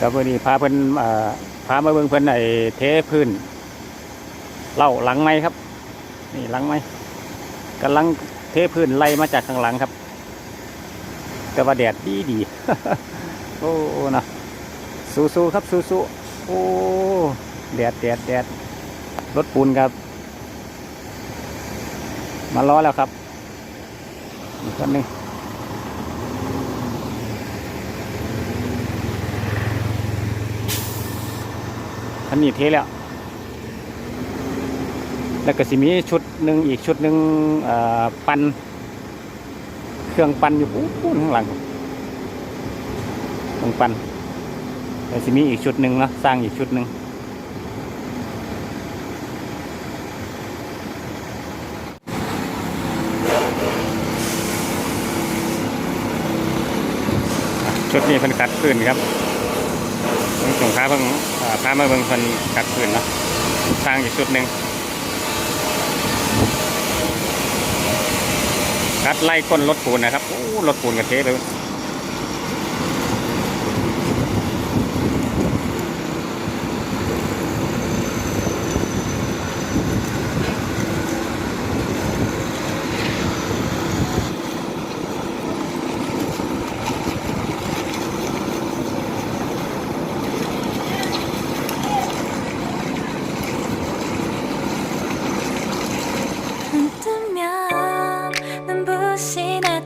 ก็วันนี้พาเพิ่นเอ่อพามาเบิ่งเพิ่นไอ้เทพื้นเล่าหลังไม้ครับ นี่หลังไม้กำลังเทพื้นไล่มาจากข้างหลังครับ แต่ว่าแดดดีดีโอ้นะสู้ๆครับสู้ๆโอ้แดดแดดแดดรถปูนครับ มาล้อแล้วครับอีกคนหนึ่ง นี้เทแล้ว แล้วก็สิมีชุดหนึ่งอีกชุดหนึ่งปันเครื่องปันอยู่ปูนข้างหลังเครื่องปันแล้วสิมีอีกชุดหนึ่งเนาะสร้างอีกชุดหนึ่งชุดนี้เพิ่นกัดพื้นครับ ส่งส่งค้าเพิ่งพามาเบิ่งคนกัดคืนเนาะสร้างอีกชุดหนึ่งกัดไล่ก้นรถปูนนะครับโอ้รถปูนกระเทะเลย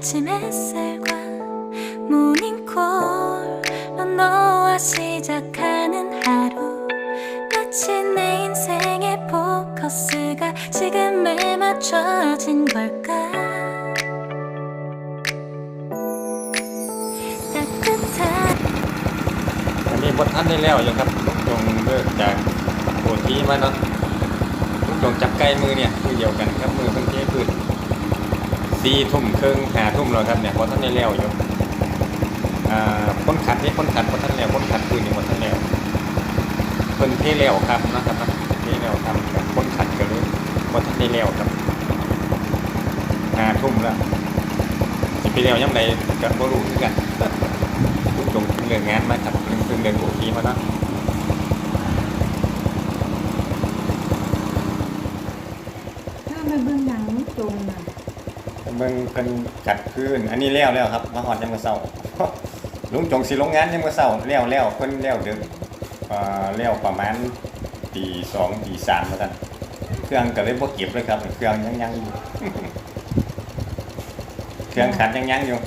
아침 햇살과 모닝콜로 너와 시작하는 하루 마치 내 인생의 포커스가 지금에 맞춰진 걸까 따뜻한 อันนี้บทท่านได้แล้วอยู่ครับลุงจงเลิกจากโหทีมาเนาะลุงจงจับไก่มือเนี่ยมือเดียวกันครับมือเพิ่งเทพื้น สี่ทุ่มครึ่งหาทุ่มแล้วครับเนี่ยบทท่านได้แล้วอยู่อ่าคนขัดนี่คนขัดบทท่านแล้วคนขัดปืนนี่บทท่านแล้วเพิ่นเทแล้วครับนะครับนะเทแล้วครับกับคนขัดกันเลยบทท่านได้แล้วครับหาทุ่มแล้วสิไปแล้วยังไงก็บ่รู้คือกันลุงจงเรื่องงานมาครับเรื่องเรื่องเรื่องโอทีมาเนาะ ถ้าไปเบื้องหลังตรงน่ะ เบิ่งเพิ่นจัดคืนอันนี้แล้วแล้วครับมาฮอดยามมื้อเช้าลุงจงสิลงงานยามมื้อเช้าแล้วแล้วเพิ่นแล้วดึกเอ่อแล้วประมาณตีสองตีสามว่าซั่นเครื่องก็เลยบ่เก็บเลยครับ เครื่องยังยังอยู่เครื่องขัดยังยังอยู่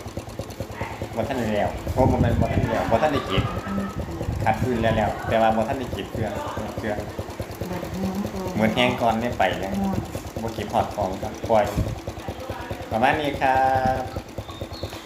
บ่ทันได้แล้วเพราะบ่แม่นบ่ทันได้แล้วบ่ทันได้เก็บอันนี้คือขัดคืนแล้วแล้วแต่ว่าบ่ทันได้เก็บเครื่องเครื่องเหมือนแห้งก่อนได้ไปยังม้วนบกิพอร์ตของครับปล่อย ประมาณนี้ครับ